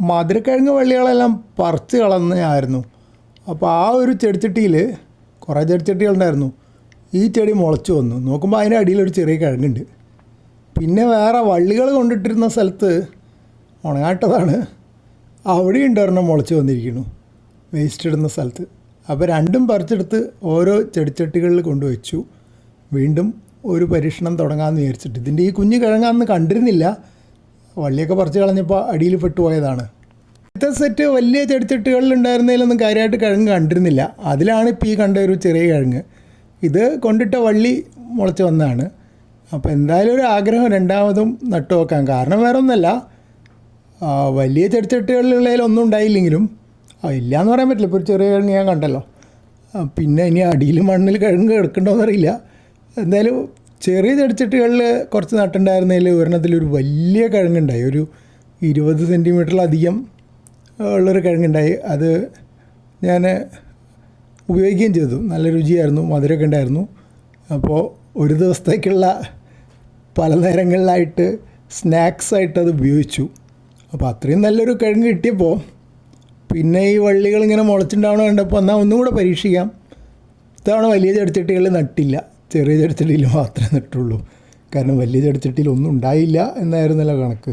മധുരക്കിഴങ്ങ് വള്ളികളെല്ലാം പറിച്ച് കളഞ്ഞായിരുന്നു. അപ്പോൾ ആ ഒരു ചെടിച്ചട്ടിയിൽ കുറേ ചെടിച്ചട്ടികളുണ്ടായിരുന്നു. ഈ ചെടി മുളച്ചു വന്നു. നോക്കുമ്പോൾ അതിന്റെ ഒരു ചെറിയ കിഴങ്ങുണ്ട്. പിന്നെ വേറെ വള്ളികൾ കൊണ്ടിട്ടിരുന്ന സ്ഥലത്ത് ഉണങ്ങാട്ടതാണ്. അവിടെ ഉണ്ടായിരുന്ന മുളച്ച് വന്നിരിക്കുന്നു. വേസ്റ്റ് ഇടുന്ന സ്ഥലത്ത്. അപ്പോൾ രണ്ടും പറിച്ചെടുത്ത് ഓരോ ചെടിച്ചട്ടികളിൽ കൊണ്ടുവച്ചു. വീണ്ടും ഒരു പരീക്ഷണം തുടങ്ങാമെന്ന് വിചാരിച്ചിട്ട്. ഇതിന്റെ ഈ കുഞ്ഞു കിഴങ്ങാന്ന് കണ്ടിരുന്നില്ല. വള്ളിയൊക്കെ പറിച്ച് കളഞ്ഞപ്പോൾ അടിയിൽ പെട്ടുപോയതാണ്. അടുത്ത സെറ്റ് വലിയ ചെടിത്തെട്ടുകളിൽ ഉണ്ടായിരുന്നതിലൊന്നും കാര്യമായിട്ട് കിഴങ്ങ് കണ്ടിരുന്നില്ല. അതിലാണ് ഇപ്പോൾ ഈ കണ്ട ഒരു ചെറിയ കിഴങ്ങ്. ഇത് കൊണ്ടിട്ട വള്ളി മുളച്ച് വന്നതാണ്. അപ്പോൾ എന്തായാലും ഒരു ആഗ്രഹം രണ്ടാമതും നട്ടു വെക്കാം. കാരണം വേറെ ഒന്നല്ല വലിയ ചെടിച്ചട്ടികളിലുള്ളതിൽ ഒന്നും ഉണ്ടായില്ലെങ്കിലും ഇല്ലയെന്ന് പറയാൻ പറ്റില്ല. ഇപ്പോൾ ഒരു ചെറിയ കിഴങ്ങ് ഞാൻ കണ്ടല്ലോ. പിന്നെ ഇനി അടിയിൽ മണ്ണിൽ കിഴങ്ങ് എടുക്കണ്ടോ എന്നറിയില്ല എന്തായാലും ചെറിയ ചെടിച്ചട്ടികളിൽ കുറച്ച് നട്ടുണ്ടായിരുന്നതിൽ ഒരെണ്ണത്തിൽ ഒരു വലിയ കിഴങ്ങുണ്ടായി. ഒരു ഇരുപത് സെന്റിമീറ്ററിലധികം ഉള്ളൊരു കിഴങ്ങുണ്ടായി. അത് ഞാൻ ഉപയോഗിക്കുകയും ചെയ്തു. നല്ല രുചിയായിരുന്നു. മധുരമൊക്കെ ഉണ്ടായിരുന്നു. അപ്പോൾ ഒരു ദിവസത്തേക്കുള്ള പല നേരങ്ങളിലായിട്ട് സ്നാക്സ് ആയിട്ട് അത് ഉപയോഗിച്ചു. അപ്പോൾ അത്രയും നല്ലൊരു കിഴങ്ങ് കിട്ടിയപ്പോൾ പിന്നെ ഈ വള്ളികൾ ഇങ്ങനെ മുളച്ചുണ്ടാവണ കണ്ടപ്പോൾ എന്നാൽ ഒന്നും കൂടെ പരീക്ഷിക്കാം. ഇത്തവണ വലിയ ചെടിച്ചട്ടികളിൽ നട്ടില്ല. ചെറിയ ചെടിച്ചട്ടിയിൽ മാത്രമേ നട്ടുള്ളൂ കാരണം വലിയ ചെടിച്ചട്ടിയിൽ ഒന്നും ഉണ്ടായില്ല എന്നായിരുന്നല്ലോ കണക്ക്.